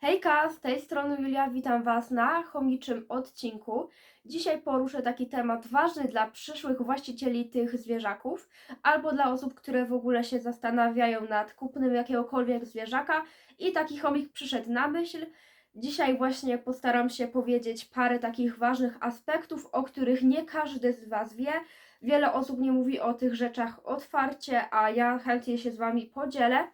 Hejka, z tej strony Julia, witam Was na chomiczym odcinku. Dzisiaj poruszę taki temat ważny dla przyszłych właścicieli tych zwierzaków, albo dla osób, które w ogóle się zastanawiają nad kupnem jakiegokolwiek zwierzaka i taki chomik przyszedł na myśl. Dzisiaj właśnie postaram się powiedzieć parę takich ważnych aspektów, o których nie każdy z Was wie. Wiele osób nie mówi o tych rzeczach otwarcie, a ja chętnie się z Wami podzielę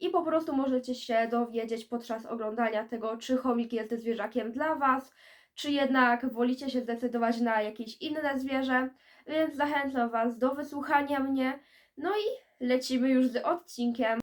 i po prostu możecie się dowiedzieć podczas oglądania tego, czy chomik jest zwierzakiem dla Was, czy jednak wolicie się zdecydować na jakieś inne zwierzę, więc zachęcam Was do wysłuchania mnie. No i lecimy już z odcinkiem.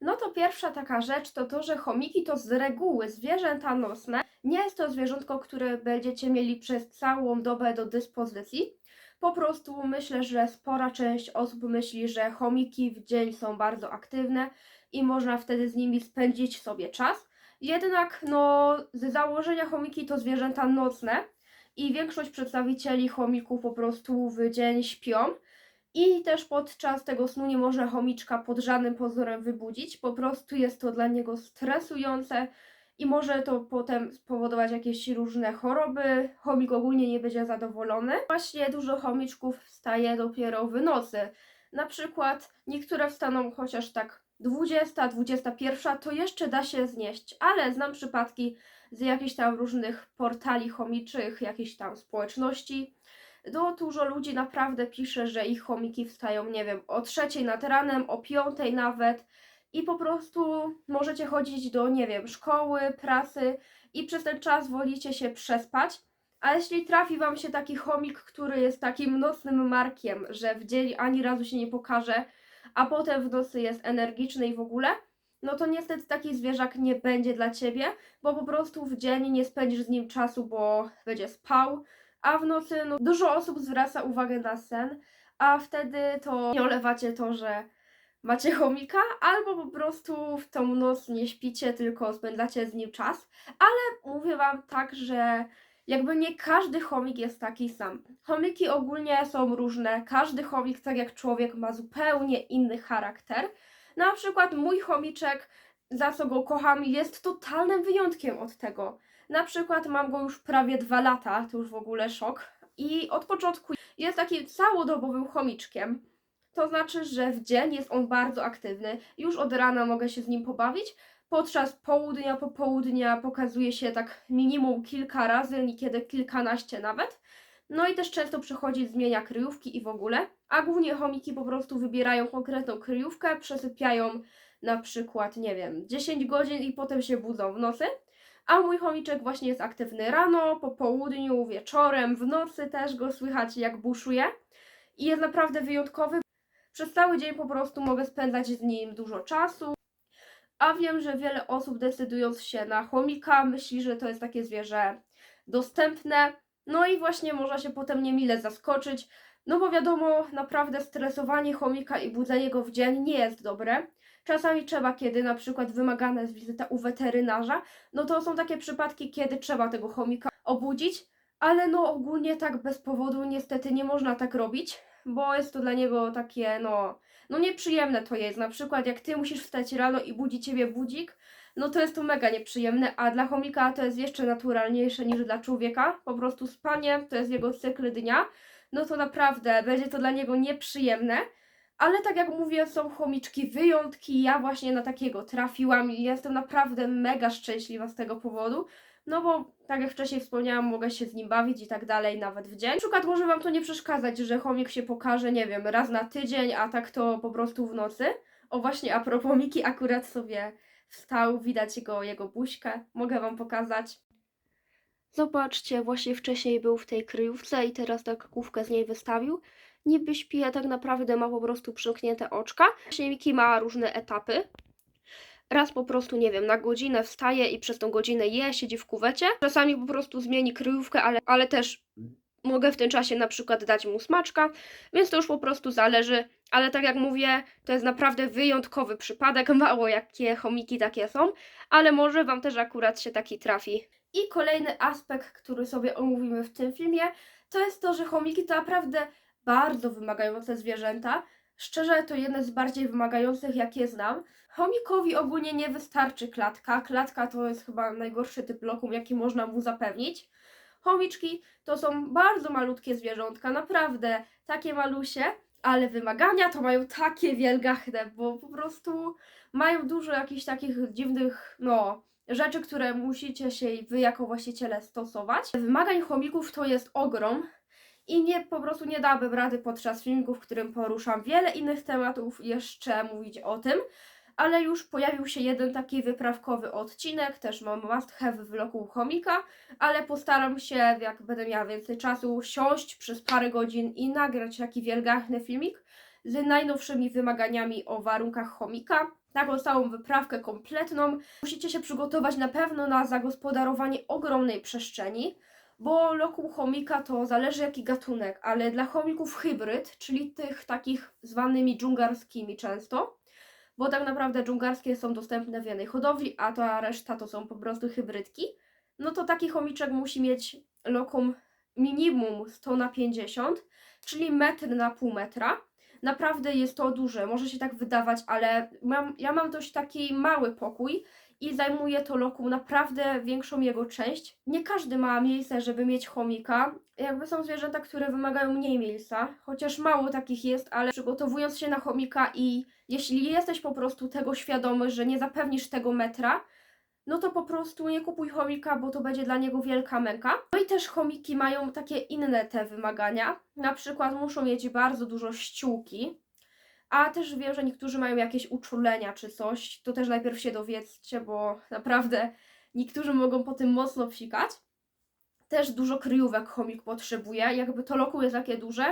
No to pierwsza taka rzecz to to, że chomiki to z reguły zwierzęta nocne. Nie jest to zwierzątko, które będziecie mieli przez całą dobę do dyspozycji. Po prostu myślę, że spora część osób myśli, że chomiki w dzień są bardzo aktywne i można wtedy z nimi spędzić sobie czas. Jednak no, z założenia chomiki to zwierzęta nocne i większość przedstawicieli chomików po prostu w dzień śpią. I też podczas tego snu nie można chomiczka pod żadnym pozorem wybudzić. Po prostu jest to dla niego stresujące i może to potem spowodować jakieś różne choroby. Chomik ogólnie nie będzie zadowolony. Właśnie dużo chomiczków wstaje dopiero w nocy. Na przykład niektóre wstaną chociaż tak 20, 21 to jeszcze da się znieść, ale znam przypadki z jakichś tam różnych portali chomiczych, jakichś tam społeczności. Do dużo ludzi naprawdę pisze, że ich chomiki wstają, nie wiem, o trzeciej nad ranem, o piątej nawet i po prostu możecie chodzić do, nie wiem, szkoły, prasy i przez ten czas wolicie się przespać. A jeśli trafi Wam się taki chomik, który jest takim nocnym markiem, że w dzień ani razu się nie pokaże, a potem w nocy jest energiczny i w ogóle, no to niestety taki zwierzak nie będzie dla ciebie, bo po prostu w dzień nie spędzisz z nim czasu, bo będzie spał, a w nocy no, dużo osób zwraca uwagę na sen, a wtedy to nie olewacie to, że macie chomika, albo po prostu w tą noc nie śpicie, tylko spędzacie z nim czas, ale mówię wam tak, że jakby nie każdy chomik jest taki sam. Chomiki ogólnie są różne. Każdy chomik, tak jak człowiek, ma zupełnie inny charakter. Na przykład mój chomiczek, za co go kocham, jest totalnym wyjątkiem od tego. Na przykład mam go już prawie dwa lata, to już w ogóle szok. I od początku jest takim całodobowym chomiczkiem. To znaczy, że w dzień jest on bardzo aktywny. Już od rana mogę się z nim pobawić, podczas południa, popołudnia pokazuje się tak minimum kilka razy, niekiedy kilkanaście nawet. No i też często przychodzi, zmienia kryjówki i w ogóle. A głównie chomiki po prostu wybierają konkretną kryjówkę, przesypiają na przykład, nie wiem, 10 godzin i potem się budzą w nocy. A mój chomiczek właśnie jest aktywny rano, po południu, wieczorem, w nocy też go słychać jak buszuje. I jest naprawdę wyjątkowy. Przez cały dzień po prostu mogę spędzać z nim dużo czasu. A wiem, że wiele osób decydując się na chomika myśli, że to jest takie zwierzę dostępne. No i właśnie można się potem niemile zaskoczyć. No bo wiadomo, naprawdę stresowanie chomika i budzenie go w dzień nie jest dobre. Czasami trzeba, kiedy na przykład wymagana jest wizyta u weterynarza, no to są takie przypadki, kiedy trzeba tego chomika obudzić, ale no ogólnie tak bez powodu niestety nie można tak robić, bo jest to dla niego takie no, no nieprzyjemne to jest. Na przykład jak ty musisz wstać rano i budzi ciebie budzik, no to jest to mega nieprzyjemne, a dla chomika to jest jeszcze naturalniejsze niż dla człowieka. Po prostu spanie to jest jego cykl dnia, no to naprawdę będzie to dla niego nieprzyjemne. Ale tak jak mówię, są chomiczki wyjątki. Ja właśnie na takiego trafiłam i jestem naprawdę mega szczęśliwa z tego powodu. No bo, tak jak wcześniej wspomniałam, mogę się z nim bawić i tak dalej, nawet w dzień. Na przykład może Wam to nie przeszkadzać, że chomik się pokaże, nie wiem, raz na tydzień, a tak to po prostu w nocy. O właśnie, a propos Miki, akurat sobie wstał, widać go, jego buźkę. Mogę Wam pokazać. Zobaczcie, właśnie wcześniej był w tej kryjówce i teraz tak główkę z niej wystawił. Niby śpi, a tak naprawdę ma po prostu przymknięte oczka. Właśnie Miki ma różne etapy. Raz po prostu, nie wiem, na godzinę wstaje i przez tą godzinę je, siedzi w kuwecie. Czasami po prostu zmieni kryjówkę, ale, ale też mogę w tym czasie na przykład dać mu smaczka, więc to już po prostu zależy. Ale tak jak mówię, to jest naprawdę wyjątkowy przypadek. Mało jakie chomiki takie są, ale może Wam też akurat się taki trafi. I kolejny aspekt, który sobie omówimy w tym filmie, to jest to, że chomiki to naprawdę bardzo wymagające zwierzęta. Szczerze, to jedne z bardziej wymagających, jakie znam. Chomikowi ogólnie nie wystarczy klatka. Klatka to jest chyba najgorszy typ lokum, jaki można mu zapewnić. Chomiczki to są bardzo malutkie zwierzątka, naprawdę takie malusie, ale wymagania to mają takie wielgachne, bo po prostu mają dużo jakichś takich dziwnych, no, rzeczy, które musicie się wy jako właściciele stosować. Wymagań chomików to jest ogrom i nie po prostu nie dałabym rady podczas filmików, w którym poruszam wiele innych tematów jeszcze mówić o tym, ale już pojawił się jeden taki wyprawkowy odcinek, też mam must have w loku chomika, ale postaram się, jak będę miała więcej czasu, siąść przez parę godzin i nagrać taki wielgachny filmik z najnowszymi wymaganiami o warunkach chomika. Taką całą wyprawkę kompletną. Musicie się przygotować na pewno na zagospodarowanie ogromnej przestrzeni, bo lokum chomika to zależy jaki gatunek, ale dla chomików hybryd, czyli tych takich zwanymi dżungarskimi często, bo tak naprawdę dżungarskie są dostępne w jednej hodowli, a ta reszta to są po prostu hybrydki, no to taki chomiczek musi mieć lokum minimum 100 na 50, czyli metr na pół metra. Naprawdę jest to duże, może się tak wydawać, ale mam, ja mam dość taki mały pokój i zajmuje to lokum naprawdę większą jego część. Nie każdy ma miejsce, żeby mieć chomika. Jakby są zwierzęta, które wymagają mniej miejsca, chociaż mało takich jest, ale przygotowując się na chomika i jeśli jesteś po prostu tego świadomy, że nie zapewnisz tego metra, no to po prostu nie kupuj chomika, bo to będzie dla niego wielka męka. No i też chomiki mają takie inne te wymagania. Na przykład muszą mieć bardzo dużo ściółki, a też wiem, że niektórzy mają jakieś uczulenia czy coś. To też najpierw się dowiedzcie, bo naprawdę niektórzy mogą po tym mocno psikać. Też dużo kryjówek chomik potrzebuje. Jakby to loku jest takie duże,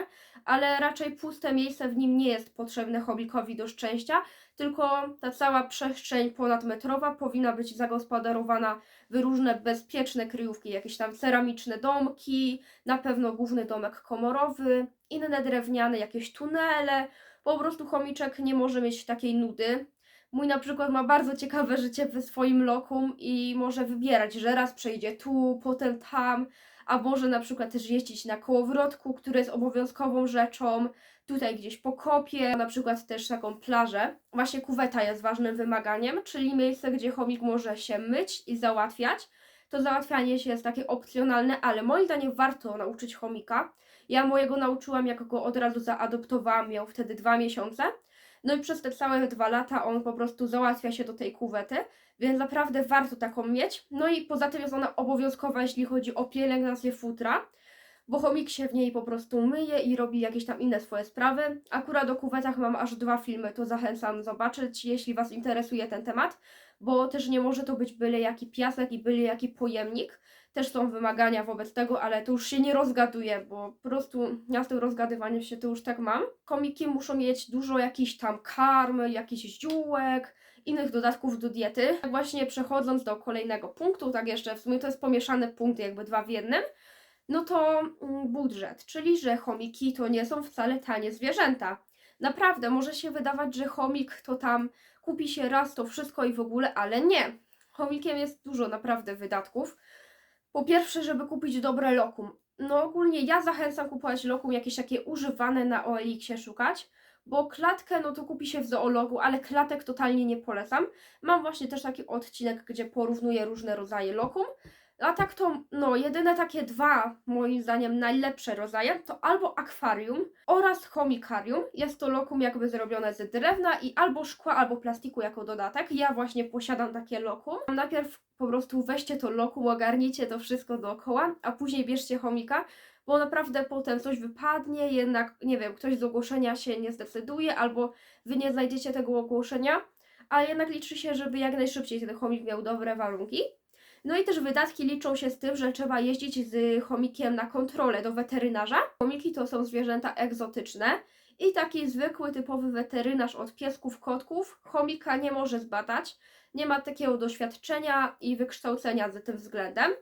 ale raczej puste miejsce w nim nie jest potrzebne chomikowi do szczęścia, tylko ta cała przestrzeń ponadmetrowa powinna być zagospodarowana w różne bezpieczne kryjówki, jakieś tam ceramiczne domki, na pewno główny domek komorowy, inne drewniane, jakieś tunele. Po prostu chomiczek nie może mieć takiej nudy. Mój na przykład ma bardzo ciekawe życie w swoim lokum i może wybierać, że raz przejdzie tu, potem tam, a może na przykład też jeździć na kołowrotku, który jest obowiązkową rzeczą, tutaj gdzieś po kopie, na przykład też taką plażę. Właśnie kuweta jest ważnym wymaganiem, czyli miejsce, gdzie chomik może się myć i załatwiać. To załatwianie się jest takie opcjonalne, ale moim zdaniem warto nauczyć chomika. Ja mojego nauczyłam, jak go od razu zaadoptowałam, miał wtedy dwa miesiące. No i przez te całe dwa lata on po prostu załatwia się do tej kuwety, więc naprawdę warto taką mieć. No i poza tym jest ona obowiązkowa, jeśli chodzi o pielęgnację futra, bo chomik się w niej po prostu myje i robi jakieś tam inne swoje sprawy. Akurat o kuwetach mam aż dwa filmy, to zachęcam zobaczyć, jeśli Was interesuje ten temat, bo też nie może to być byle jaki piasek i byle jaki pojemnik. Też są wymagania wobec tego, ale to już się nie rozgaduje, bo po prostu ja z tym rozgadywaniem się to już tak mam. Komiki muszą mieć dużo jakichś tam karm, jakichś ziółek, innych dodatków do diety. Tak właśnie przechodząc do kolejnego punktu, tak jeszcze w sumie to jest pomieszany punkt, jakby dwa w jednym, no to mm, budżet, czyli że chomiki to nie są wcale tanie zwierzęta. Naprawdę, może się wydawać, że chomik to tam kupi się raz to wszystko i w ogóle, ale nie. Chomikiem jest dużo naprawdę wydatków. Po pierwsze, żeby kupić dobre lokum. No ogólnie ja zachęcam kupować lokum jakieś takie używane na OLX-ie szukać, bo klatkę no to kupi się w zoologu, ale klatek totalnie nie polecam. Mam właśnie też taki odcinek, gdzie porównuję różne rodzaje lokum. A tak to, no, jedyne takie dwa, moim zdaniem, najlepsze rodzaje to albo akwarium oraz chomikarium. Jest to lokum jakby zrobione z drewna i albo szkła, albo plastiku jako dodatek. Ja właśnie posiadam takie lokum. Najpierw po prostu weźcie to lokum, ogarnijcie to wszystko dookoła, a później bierzcie chomika, bo naprawdę potem coś wypadnie, jednak, nie wiem, ktoś z ogłoszenia się nie zdecyduje, albo wy nie znajdziecie tego ogłoszenia, ale jednak liczy się, żeby jak najszybciej ten chomik miał dobre warunki. No i też wydatki liczą się z tym, że trzeba jeździć z chomikiem na kontrolę do weterynarza. Chomiki to są zwierzęta egzotyczne i taki zwykły, typowy weterynarz od piesków, kotków chomika nie może zbadać. Nie ma takiego doświadczenia i wykształcenia z tym względem.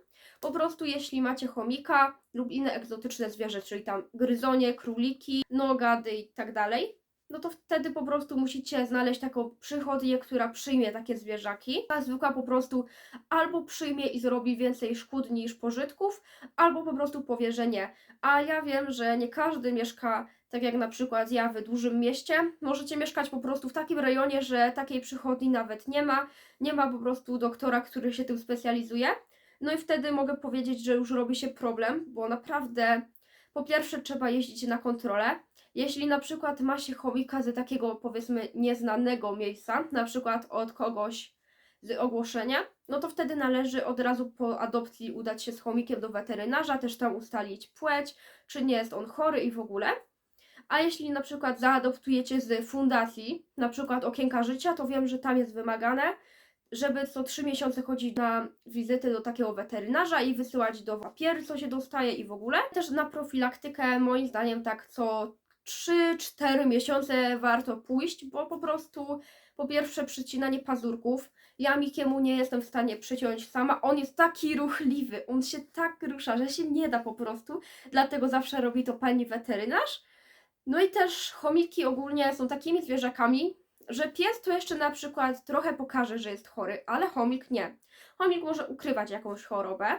Po prostu jeśli macie chomika lub inne egzotyczne zwierzę, czyli tam gryzonie, króliki, nogady i tak dalej, no to wtedy po prostu musicie znaleźć taką przychodnię, która przyjmie takie zwierzaki. Ta zwykła po prostu albo przyjmie i zrobi więcej szkód niż pożytków, albo po prostu powie, że nie. A ja wiem, że nie każdy mieszka tak jak na przykład ja w dużym mieście. Możecie mieszkać po prostu w takim rejonie, że takiej przychodni nawet nie ma. Nie ma po prostu doktora, który się tym specjalizuje. No i wtedy mogę powiedzieć, że już robi się problem, bo naprawdę po pierwsze trzeba jeździć na kontrolę. Jeśli na przykład ma się chomika z takiego powiedzmy nieznanego miejsca, na przykład od kogoś z ogłoszenia, no to wtedy należy od razu po adopcji udać się z chomikiem do weterynarza, też tam ustalić płeć, czy nie jest on chory i w ogóle. A jeśli na przykład zaadoptujecie z fundacji, na przykład Okienka Życia, to wiem, że tam jest wymagane, żeby co trzy miesiące chodzić na wizyty do takiego weterynarza i wysyłać do papiery, co się dostaje i w ogóle. Też na profilaktykę moim zdaniem tak co 3-4 miesiące warto pójść, bo po prostu po pierwsze przycinanie pazurków. Ja Mikiemu nie jestem w stanie przyciąć sama. On jest taki ruchliwy, on się tak rusza, że się nie da po prostu. Dlatego zawsze robi to pani weterynarz. No i też chomiki ogólnie są takimi zwierzakami, że pies to jeszcze na przykład trochę pokaże, że jest chory, ale chomik nie. Chomik może ukrywać jakąś chorobę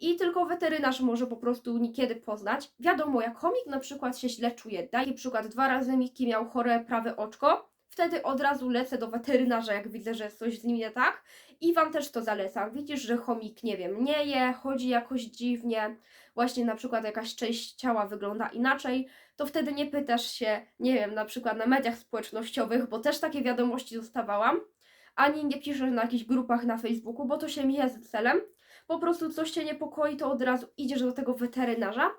i tylko weterynarz może po prostu niekiedy poznać. Wiadomo, jak chomik na przykład się źle czuje, daję przykład, dwa razy Miki miał chore prawe oczko, wtedy od razu lecę do weterynarza, jak widzę, że coś z nim nie tak i Wam też to zalecam. Widzisz, że chomik, nie wiem, nie je, chodzi jakoś dziwnie, właśnie na przykład jakaś część ciała wygląda inaczej, to wtedy nie pytasz się, nie wiem, na przykład na mediach społecznościowych, bo też takie wiadomości dostawałam, ani nie piszesz na jakichś grupach na Facebooku, bo to się mija z celem. Po prostu coś cię niepokoi, to od razu idziesz do tego weterynarza.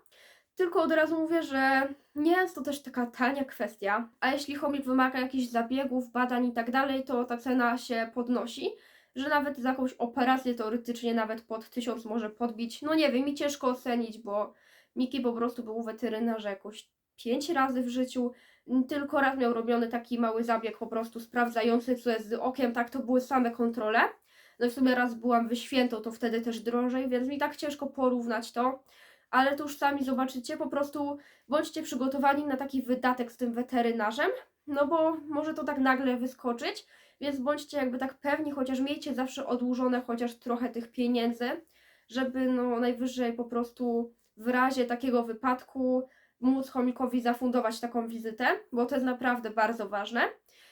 Tylko od razu mówię, że nie jest to też taka tania kwestia, a jeśli chomik wymaga jakichś zabiegów, badań i tak dalej, to ta cena się podnosi, że nawet za jakąś operację teoretycznie nawet pod 1000 może podbić. No nie wiem, mi ciężko ocenić, bo Miki po prostu był u weterynarza jakoś pięć razy w życiu. Tylko raz miał robiony taki mały zabieg, po prostu sprawdzający, co jest z okiem. Tak, to były same kontrole. No i w sumie raz byłam wyświętą, to wtedy też drożej, więc mi tak ciężko porównać to. Ale to już sami zobaczycie, po prostu bądźcie przygotowani na taki wydatek z tym weterynarzem, no bo może to tak nagle wyskoczyć, więc bądźcie jakby tak pewni, chociaż miejcie zawsze odłożone chociaż trochę tych pieniędzy, żeby no najwyżej po prostu w razie takiego wypadku móc chomikowi zafundować taką wizytę, bo to jest naprawdę bardzo ważne.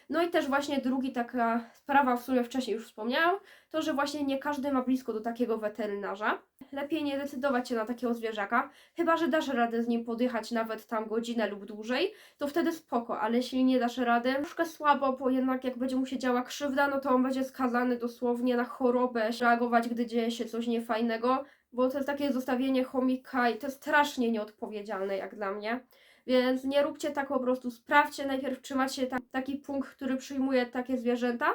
No i też właśnie drugi taka sprawa, w sumie wcześniej już wspomniałam, to że właśnie nie każdy ma blisko do takiego weterynarza. Lepiej nie decydować się na takiego zwierzaka, chyba że dasz radę z nim podjechać nawet tam godzinę lub dłużej, to wtedy spoko, ale jeśli nie dasz rady, troszkę słabo, bo jednak jak będzie mu się działa krzywda, no to on będzie skazany dosłownie na chorobę, reagować, gdy dzieje się coś niefajnego, bo to jest takie zostawienie chomika i to jest strasznie nieodpowiedzialne jak dla mnie. Więc nie róbcie tak po prostu, sprawdźcie najpierw, czy macie ta, taki punkt, który przyjmuje takie zwierzęta,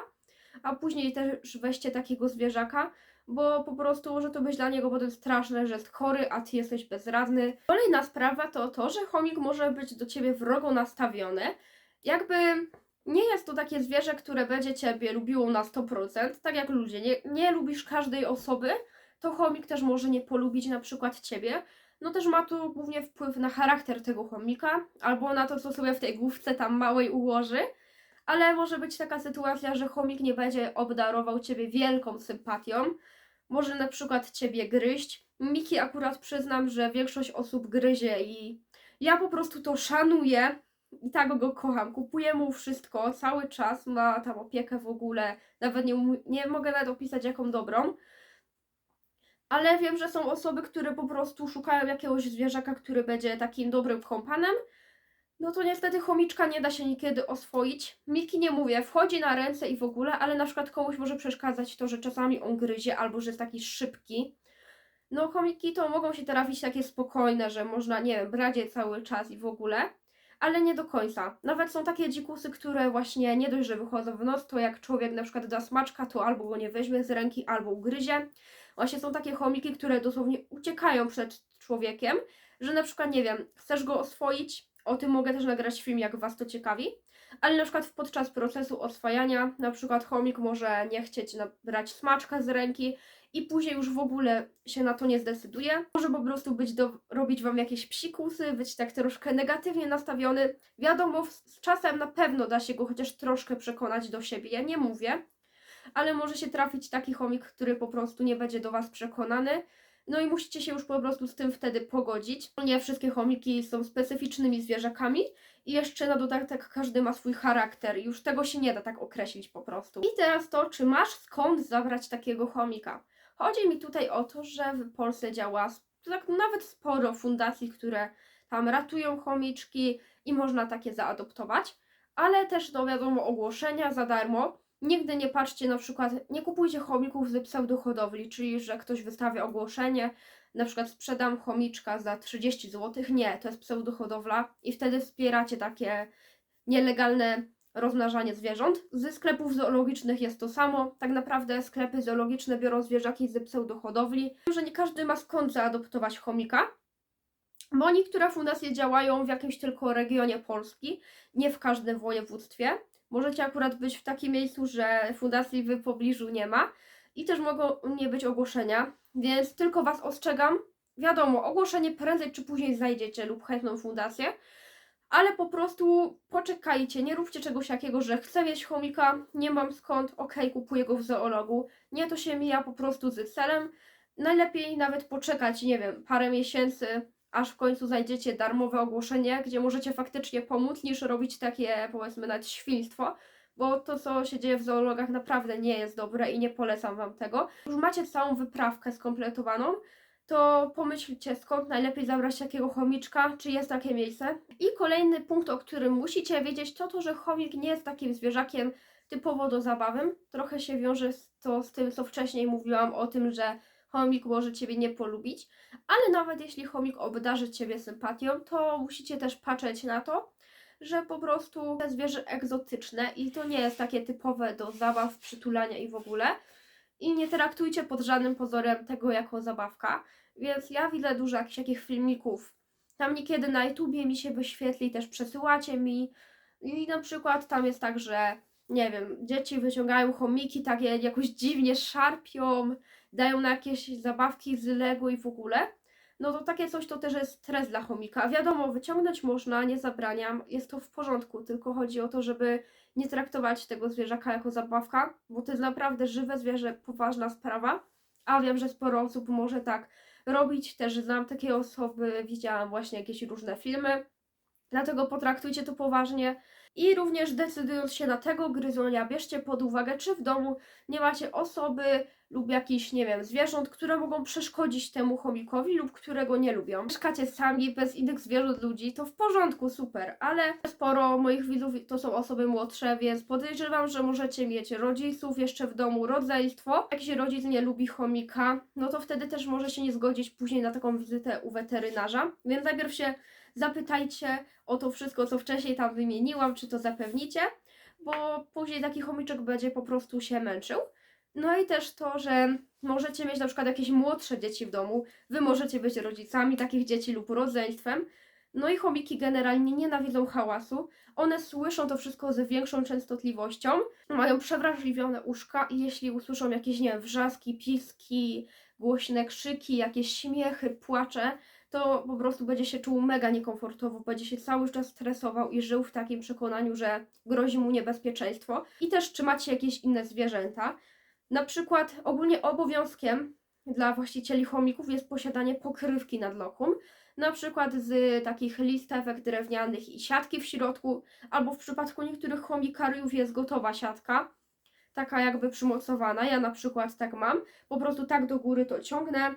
a później też weźcie takiego zwierzaka, bo po prostu może to być dla niego potem straszne, że jest chory, a ty jesteś bezradny. Kolejna sprawa to to, że chomik może być do ciebie wrogo nastawiony. Jakby nie jest to takie zwierzę, które będzie ciebie lubiło na 100%, tak jak ludzie. Nie, nie lubisz każdej osoby, to chomik też może nie polubić na przykład ciebie. No też ma to głównie wpływ na charakter tego chomika, albo na to, co sobie w tej główce tam małej ułoży. Ale może być taka sytuacja, że chomik nie będzie obdarował ciebie wielką sympatią. Może na przykład ciebie gryźć. Miki akurat przyznam, że większość osób gryzie i ja po prostu to szanuję i tak go kocham. Kupuję mu wszystko cały czas, ma tam opiekę w ogóle. Nawet nie, nie mogę nawet opisać jaką dobrą ale wiem, że są osoby, które po prostu szukają jakiegoś zwierzaka, który będzie takim dobrym kompanem. No to niestety chomiczka nie da się niekiedy oswoić. Miki nie mówię, wchodzi na ręce i w ogóle, ale na przykład komuś może przeszkadzać to, że czasami on gryzie albo że jest taki szybki. No chomiki to mogą się trafić takie spokojne, że można, nie wiem, brać je cały czas i w ogóle, ale nie do końca. Nawet są takie dzikusy, które właśnie nie dość, że wychodzą w noc, to jak człowiek na przykład da smaczka, to albo go nie weźmie z ręki, albo ugryzie. Właśnie są takie chomiki, które dosłownie uciekają przed człowiekiem, że na przykład, nie wiem, chcesz go oswoić, o tym mogę też nagrać film, jak Was to ciekawi, ale na przykład podczas procesu oswajania, na przykład chomik może nie chcieć brać smaczka z ręki i później już w ogóle się na to nie zdecyduje. Może po prostu być do, robić Wam jakieś psikusy, być tak troszkę negatywnie nastawiony. Wiadomo, z czasem na pewno da się go chociaż troszkę przekonać do siebie, ja nie mówię, ale może się trafić taki chomik, który po prostu nie będzie do Was przekonany. No i musicie się już po prostu z tym wtedy pogodzić. Nie wszystkie chomiki są specyficznymi zwierzakami i jeszcze na dodatek każdy ma swój charakter. Już tego się nie da tak określić po prostu. I teraz to, czy masz skąd zabrać takiego chomika? Chodzi mi tutaj o to, że w Polsce działa tak nawet sporo fundacji, które tam ratują chomiczki i można takie zaadoptować, ale też no wiadomo ogłoszenia za darmo. Nigdy nie patrzcie na przykład, nie kupujcie chomików z pseudohodowli, czyli że ktoś wystawia ogłoszenie, na przykład sprzedam chomiczka za 30 zł. Nie, to jest pseudohodowla i wtedy wspieracie takie nielegalne rozmnażanie zwierząt. Ze sklepów zoologicznych jest to samo. Tak naprawdę sklepy zoologiczne biorą zwierzaki z pseudohodowli. Że nie każdy ma skąd zaadoptować chomika, bo niektóre fundacje działają w jakimś tylko regionie Polski, nie w każdym województwie. Możecie akurat być w takim miejscu, że fundacji w pobliżu nie ma i też mogą nie być ogłoszenia, więc tylko Was ostrzegam. Wiadomo, ogłoszenie prędzej czy później znajdziecie lub chętną fundację, ale po prostu poczekajcie, nie róbcie czegoś takiego, że chcę mieć chomika, nie mam skąd, okej, kupuję go w zoologu. Nie, to się mija po prostu z celem. Najlepiej nawet poczekać, nie wiem, parę miesięcy, aż w końcu znajdziecie darmowe ogłoszenie, gdzie możecie faktycznie pomóc, niż robić takie, powiedzmy, nawet świństwo, bo to, co się dzieje w zoologach, naprawdę nie jest dobre i nie polecam Wam tego. Już macie całą wyprawkę skompletowaną, to pomyślcie, skąd najlepiej zabrać takiego chomiczka, czy jest takie miejsce. I kolejny punkt, o którym musicie wiedzieć, to to, że chomik nie jest takim zwierzakiem typowo do zabawy. Trochę się wiąże to z tym, co wcześniej mówiłam o tym, że chomik może Ciebie nie polubić, ale nawet jeśli chomik obdarzy Ciebie sympatią, to musicie też patrzeć na to, że po prostu te zwierzę egzotyczne i to nie jest takie typowe do zabaw, przytulania i w ogóle. I nie traktujcie pod żadnym pozorem tego jako zabawka. Więc ja widzę dużo jakichś takich filmików. Tam niekiedy na YouTubie mi się wyświetli, też przesyłacie mi. I na przykład tam jest tak, że nie wiem, dzieci wyciągają chomiki, takie jakoś dziwnie szarpią, dają na jakieś zabawki z Lego i w ogóle. No to takie coś to też jest stres dla chomika. Wiadomo, wyciągnąć można, nie zabraniam, jest to w porządku, tylko chodzi o to, żeby nie traktować tego zwierzaka jako zabawka, bo to jest naprawdę żywe zwierzę, poważna sprawa. A wiem, że sporo osób może tak robić, też znam takie osoby, widziałam właśnie jakieś różne filmy, dlatego potraktujcie to poważnie. I również decydując się na tego gryzonia, bierzcie pod uwagę, czy w domu nie macie osoby lub jakichś, nie wiem, zwierząt, które mogą przeszkodzić temu chomikowi lub którego nie lubią. Mieszkacie sami, bez innych zwierząt, ludzi, to w porządku, super, ale sporo moich widzów to są osoby młodsze, więc podejrzewam, że możecie mieć rodziców jeszcze w domu, rodzeństwo. Jak się rodzic nie lubi chomika, no to wtedy też może się nie zgodzić później na taką wizytę u weterynarza, więc najpierw się zapytajcie o to wszystko, co wcześniej tam wymieniłam, czy to zapewnicie, bo później taki chomiczek będzie po prostu się męczył. No i też to, że możecie mieć na przykład jakieś młodsze dzieci w domu, wy możecie być rodzicami takich dzieci lub rodzeństwem. No i chomiki generalnie nienawidzą hałasu. One słyszą to wszystko z większą częstotliwością, mają przewrażliwione uszka i jeśli usłyszą jakieś, nie wiem, wrzaski, piski, głośne krzyki, jakieś śmiechy, płacze, to po prostu będzie się czuł mega niekomfortowo, będzie się cały czas stresował i żył w takim przekonaniu, że grozi mu niebezpieczeństwo. I też czy macie jakieś inne zwierzęta. Na przykład ogólnie obowiązkiem dla właścicieli chomików jest posiadanie pokrywki nad lokum, na przykład z takich listewek drewnianych i siatki w środku, albo w przypadku niektórych chomikariów jest gotowa siatka, taka jakby przymocowana. Ja na przykład tak mam, po prostu tak do góry to ciągnę,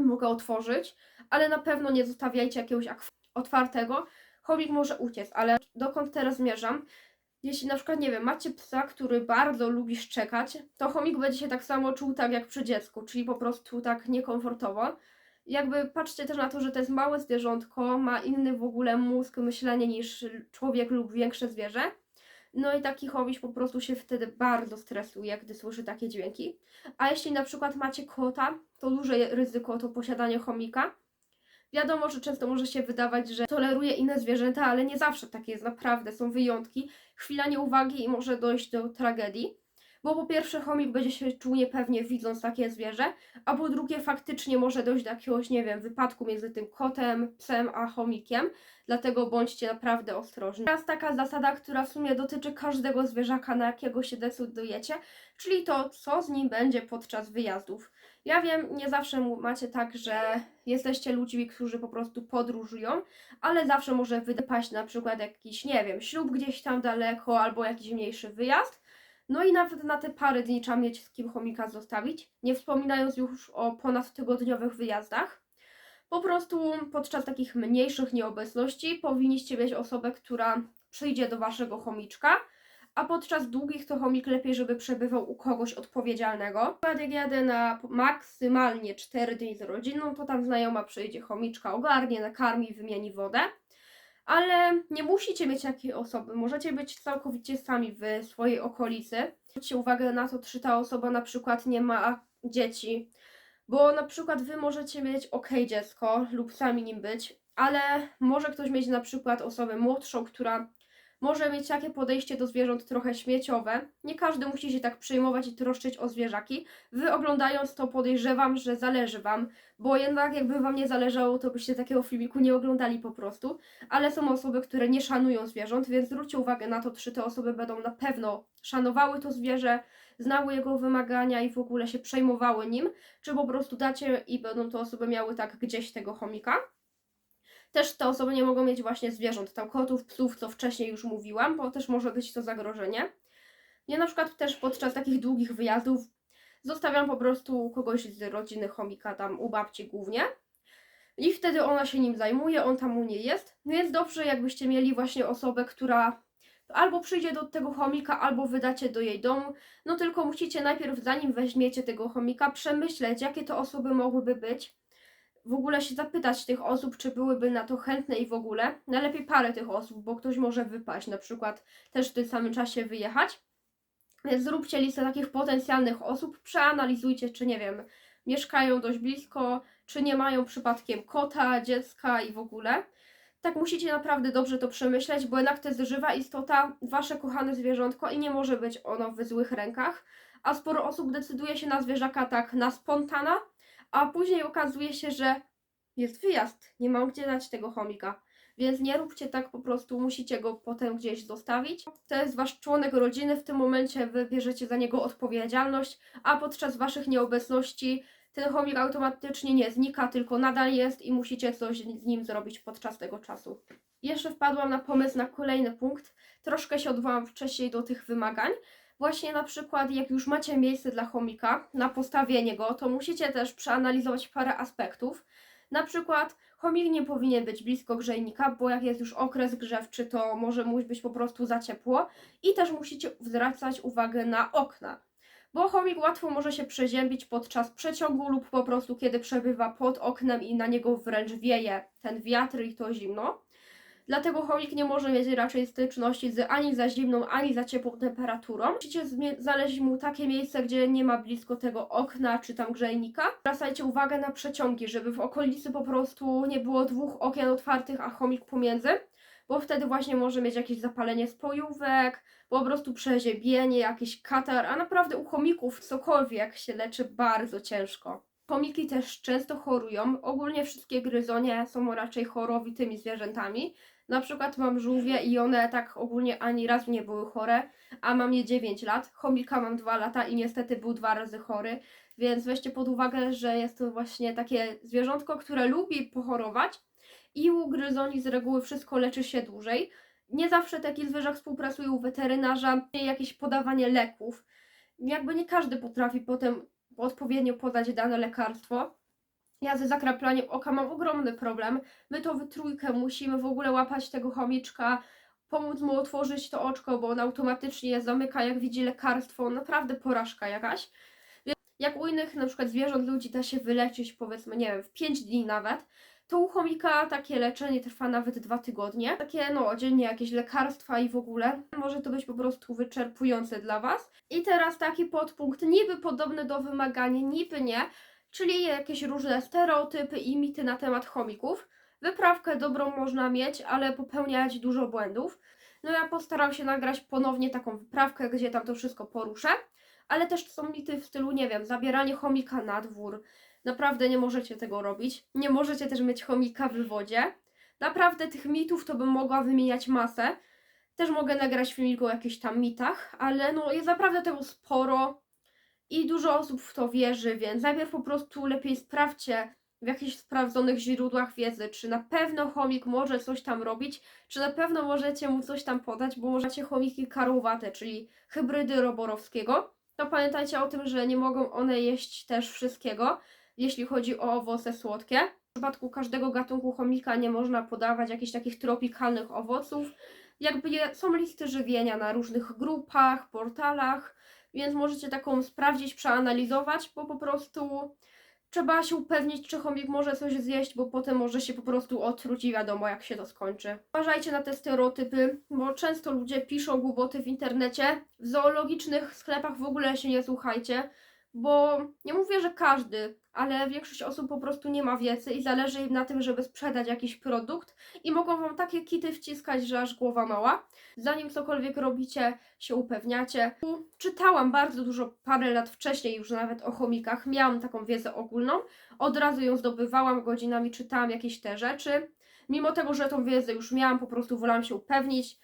mogę otworzyć, ale na pewno nie zostawiajcie jakiegoś otwartego. Chomik może uciec, ale dokąd teraz zmierzam? Jeśli na przykład, nie wiem, macie psa, który bardzo lubi szczekać, to chomik będzie się tak samo czuł tak jak przy dziecku, czyli po prostu tak niekomfortowo. Jakby patrzcie też na to, że to jest małe zwierzątko, ma inny w ogóle mózg, myślenie niż człowiek lub większe zwierzę. No i taki chomiś po prostu się wtedy bardzo stresuje, gdy słyszy takie dźwięki. A jeśli na przykład macie kota, to duże ryzyko to posiadanie chomika. Wiadomo, że często może się wydawać, że toleruje inne zwierzęta, ale nie zawsze tak jest, naprawdę są wyjątki. Chwila nieuwagi i może dojść do tragedii. Bo po pierwsze chomik będzie się czuł niepewnie widząc takie zwierzę, a po drugie faktycznie może dojść do jakiegoś, nie wiem, wypadku między tym kotem, psem a chomikiem, dlatego bądźcie naprawdę ostrożni. Teraz taka zasada, która w sumie dotyczy każdego zwierzaka, na jakiego się decydujecie, czyli to, co z nim będzie podczas wyjazdów. Ja wiem, nie zawsze macie tak, że jesteście ludźmi, którzy po prostu podróżują, ale zawsze może wypaść na przykład jakiś, nie wiem, ślub gdzieś tam daleko albo jakiś mniejszy wyjazd. No i nawet na te parę dni trzeba mieć z kim chomika zostawić, nie wspominając już o ponadtygodniowych wyjazdach. Po prostu podczas takich mniejszych nieobecności powinniście mieć osobę, która przyjdzie do waszego chomiczka, a podczas długich to chomik lepiej, żeby przebywał u kogoś odpowiedzialnego. Jak jadę na maksymalnie 4 dni z rodziną, to tam znajoma przyjdzie chomiczka, ogarnie, nakarmi, wymieni wodę. Ale nie musicie mieć takiej osoby, możecie być całkowicie sami w swojej okolicy. Zwróćcie uwagę na to, czy ta osoba na przykład nie ma dzieci, bo na przykład wy możecie mieć ok dziecko lub sami nim być, ale może ktoś mieć na przykład osobę młodszą, która może mieć takie podejście do zwierząt trochę śmieciowe. Nie każdy musi się tak przejmować i troszczyć o zwierzaki. Wy oglądając to podejrzewam, że zależy wam, bo jednak jakby wam nie zależało, to byście takiego filmiku nie oglądali po prostu. Ale są osoby, które nie szanują zwierząt, więc zwróćcie uwagę na to, czy te osoby będą na pewno szanowały to zwierzę, znały jego wymagania i w ogóle się przejmowały nim, czy po prostu dacie i będą to osoby miały tak gdzieś tego chomika. Też te osoby nie mogą mieć właśnie zwierząt, tam kotów, psów, co wcześniej już mówiłam, bo też może być to zagrożenie. Ja na przykład też podczas takich długich wyjazdów zostawiam po prostu kogoś z rodziny chomika, tam u babci głównie. I wtedy ona się nim zajmuje, on tam u niej jest. Więc dobrze, jakbyście mieli właśnie osobę, która albo przyjdzie do tego chomika, albo wydacie do jej domu. No tylko musicie najpierw, zanim weźmiecie tego chomika, przemyśleć, jakie to osoby mogłyby być w ogóle się zapytać tych osób, czy byłyby na to chętne i w ogóle. Najlepiej parę tych osób, bo ktoś może wypaść, na przykład też w tym samym czasie wyjechać. Więc zróbcie listę takich potencjalnych osób, przeanalizujcie, czy nie wiem, mieszkają dość blisko, czy nie mają przypadkiem kota, dziecka i w ogóle. Tak musicie naprawdę dobrze to przemyśleć, bo jednak to jest żywa istota, wasze kochane zwierzątko i nie może być ono w złych rękach. A sporo osób decyduje się na zwierzaka tak na spontana, a później okazuje się, że jest wyjazd, nie mam gdzie dać tego chomika. Więc nie róbcie tak po prostu, musicie go potem gdzieś zostawić. To jest wasz członek rodziny, w tym momencie wy bierzecie za niego odpowiedzialność, a podczas waszych nieobecności ten chomik automatycznie nie znika, tylko nadal jest i musicie coś z nim zrobić podczas tego czasu. Jeszcze wpadłam na pomysł na kolejny punkt. Troszkę się odwołam wcześniej do tych wymagań. Właśnie na przykład, jak już macie miejsce dla chomika na postawienie go, to musicie też przeanalizować parę aspektów. Na przykład, chomik nie powinien być blisko grzejnika, bo jak jest już okres grzewczy, to może mu być po prostu za ciepło. I też musicie zwracać uwagę na okna. Bo chomik łatwo może się przeziębić podczas przeciągu lub po prostu kiedy przebywa pod oknem i na niego wręcz wieje ten wiatr i to zimno. Dlatego chomik nie może mieć raczej styczności z ani za zimną, ani za ciepłą temperaturą. Musicie znaleźć mu takie miejsce, gdzie nie ma blisko tego okna czy tam grzejnika. Zwracajcie uwagę na przeciągi, żeby w okolicy po prostu nie było dwóch okien otwartych, a chomik pomiędzy. Bo wtedy właśnie może mieć jakieś zapalenie spojówek, po prostu przeziębienie, jakiś katar, a naprawdę u chomików cokolwiek się leczy bardzo ciężko. Chomiki też często chorują. Ogólnie wszystkie gryzonie są raczej chorowitymi zwierzętami. Na przykład mam żółwie i one tak ogólnie ani razu nie były chore, a mam je 9 lat. Chomika mam 2 lata i niestety był dwa razy chory, więc weźcie pod uwagę, że jest to właśnie takie zwierzątko, które lubi pochorować i u gryzoni z reguły wszystko leczy się dłużej. Nie zawsze taki zwierzak współpracuje u weterynarza, jakieś podawanie leków. Jakby nie każdy potrafi potem odpowiednio podać dane lekarstwo. Ja ze zakraplaniem oka mam ogromny problem. My to w trójkę musimy w ogóle łapać tego chomiczka, pomóc mu otworzyć to oczko, bo on automatycznie je zamyka, jak widzi lekarstwo. Naprawdę porażka jakaś. Jak u innych na przykład zwierząt ludzi da się wyleczyć powiedzmy, nie wiem, w 5 dni nawet, to u chomika takie leczenie trwa nawet dwa tygodnie. Takie no, dziennie jakieś lekarstwa i w ogóle. Może to być po prostu wyczerpujące dla Was. I teraz taki podpunkt, niby podobny do wymagania, niby nie, czyli jakieś różne stereotypy i mity na temat chomików. Wyprawkę dobrą można mieć, ale popełniać dużo błędów. No ja postaram się nagrać ponownie taką wyprawkę, gdzie tam to wszystko poruszę, ale też są mity w stylu, nie wiem, zabieranie chomika na dwór. Naprawdę nie możecie tego robić. Nie możecie też mieć chomika w wodzie. Naprawdę tych mitów to bym mogła wymieniać masę. Też mogę nagrać filmik o jakichś tam mitach, ale no jest naprawdę tego sporo. I dużo osób w to wierzy, więc najpierw po prostu lepiej sprawdźcie w jakichś sprawdzonych źródłach wiedzy, czy na pewno chomik może coś tam robić, czy na pewno możecie mu coś tam podać, bo możecie chomiki karłowate, czyli hybrydy roborowskiego. To pamiętajcie o tym, że nie mogą one jeść też wszystkiego, jeśli chodzi o owoce słodkie. W przypadku każdego gatunku chomika nie można podawać jakichś takich tropikalnych owoców. Jakby są listy żywienia na różnych grupach, portalach, więc możecie taką sprawdzić, przeanalizować, bo po prostu trzeba się upewnić, czy chomik może coś zjeść, bo potem może się po prostu otruć i wiadomo, jak się to skończy. Uważajcie na te stereotypy, bo często ludzie piszą głupoty w internecie. W zoologicznych sklepach w ogóle się nie słuchajcie, bo nie mówię, że każdy, ale większość osób po prostu nie ma wiedzy i zależy im na tym, żeby sprzedać jakiś produkt i mogą wam takie kity wciskać, że aż głowa mała. Zanim cokolwiek robicie, się upewniacie. Czytałam bardzo dużo parę lat wcześniej już nawet o chomikach, miałam taką wiedzę ogólną, od razu ją zdobywałam, godzinami czytałam jakieś te rzeczy. Mimo tego, że tą wiedzę już miałam, po prostu wolałam się upewnić.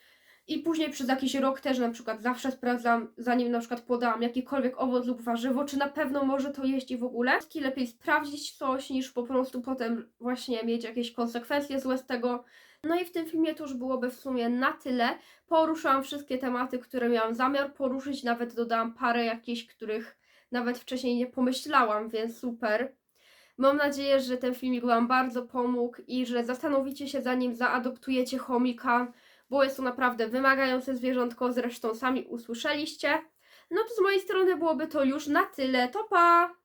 I później przez jakiś rok też na przykład zawsze sprawdzam, zanim na przykład podałam jakikolwiek owoc lub warzywo, czy na pewno może to jeść i w ogóle. Lepiej sprawdzić coś, niż po prostu potem właśnie mieć jakieś konsekwencje złe z tego. No i w tym filmie to już byłoby w sumie na tyle. Poruszyłam wszystkie tematy, które miałam zamiar poruszyć, nawet dodałam parę jakichś, których nawet wcześniej nie pomyślałam, więc super. Mam nadzieję, że ten filmik Wam bardzo pomógł i że zastanowicie się zanim zaadoptujecie chomika, bo jest to naprawdę wymagające zwierzątko, zresztą sami usłyszeliście. No to z mojej strony byłoby to już na tyle. To pa!